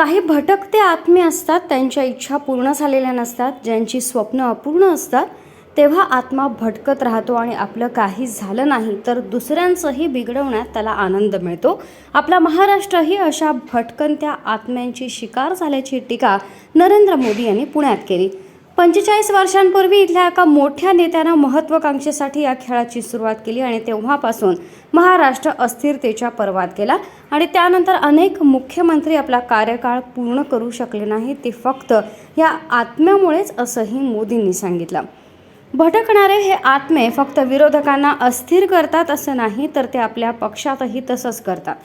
काही भटकते आत्मे असतात त्यांच्या इच्छा पूर्ण झालेल्या नसतात ज्यांची स्वप्न अपूर्ण असतात तेव्हा आत्मा भटकत राहतो आणि आपलं काही झालं नाही तर दुसऱ्यांचंही बिघडवण्यात त्याला आनंद मिळतो. आपला महाराष्ट्रही अशा भटकंत्या आत्म्यांची शिकार झाल्याची टीका नरेंद्र मोदी यांनी पुण्यात केली. पंचेचाळीस वर्षांपूर्वी इथल्या एका मोठ्या नेत्यानं महत्वाकांक्षेसाठी या खेळाची सुरुवात केली आणि तेव्हापासून महाराष्ट्र अस्थिरतेच्या पर्वात गेला. आणि त्यानंतर अनेक मुख्यमंत्री आपला कार्यकाळ पूर्ण करू शकले नाही ते फक्त या आत्म्यामुळेच असंही मोदींनी सांगितलं. भटकणारे हे आत्मे फक्त विरोधकांना अस्थिर करतात असं नाही तर ते आपल्या पक्षातही तसंच करतात.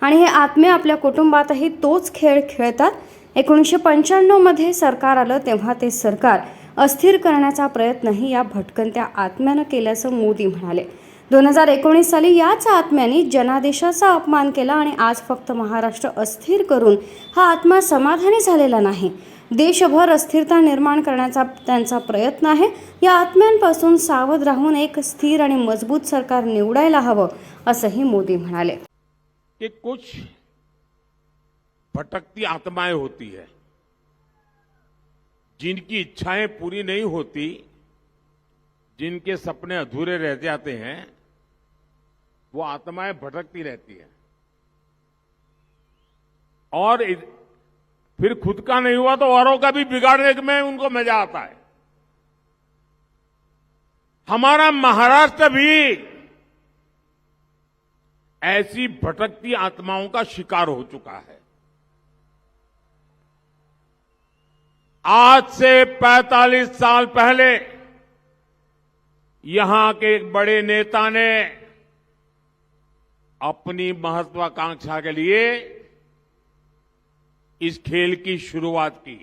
आणि हे आत्मे आपल्या कुटुंबातही तोच खेळ खेळतात एकोणीसशे पंच्याण्णवमध्ये सरकार आलं तेव्हा ते सरकार अस्थिर करण्याचा प्रयत्नही या भटकंत्या आत्म्यानं केल्याचं मोदी म्हणाले. दोन हजार एकोणीस साली याच आत्म्याने जनादेशाचा अपमान केला आणि आज फक्त महाराष्ट्र अस्थिर करून हा आत्मा समाधानी झालेला नाही. देशभर अस्थिरता निर्माण करण्याचा त्यांचा प्रयत्न आहे. या आत्म्यांपासून सावध राहून एक स्थिर आणि मजबूत सरकार निवडायला हवं असंही मोदी म्हणाले. कुछ भटकती आत्माएँ होती है। जिनकी इच्छाएँ पूरी नहीं होती, जिनके सपने अधूरे रह जाते हैं, वो आत्माएँ भटकती रहती है। और फिर खुद का नहीं हुआ तो औरों का भी बिगाड़ने में उनको मज़ा आता है। हमारा महाराष्ट्र भी ऐसी भटकती आत्माओं का शिकार हो चुका है। आज से 45 साल पहले यहाँ के एक बड़े नेता ने अपनी महत्वाकांक्षा के लिए इस खेल की शुरुआत की।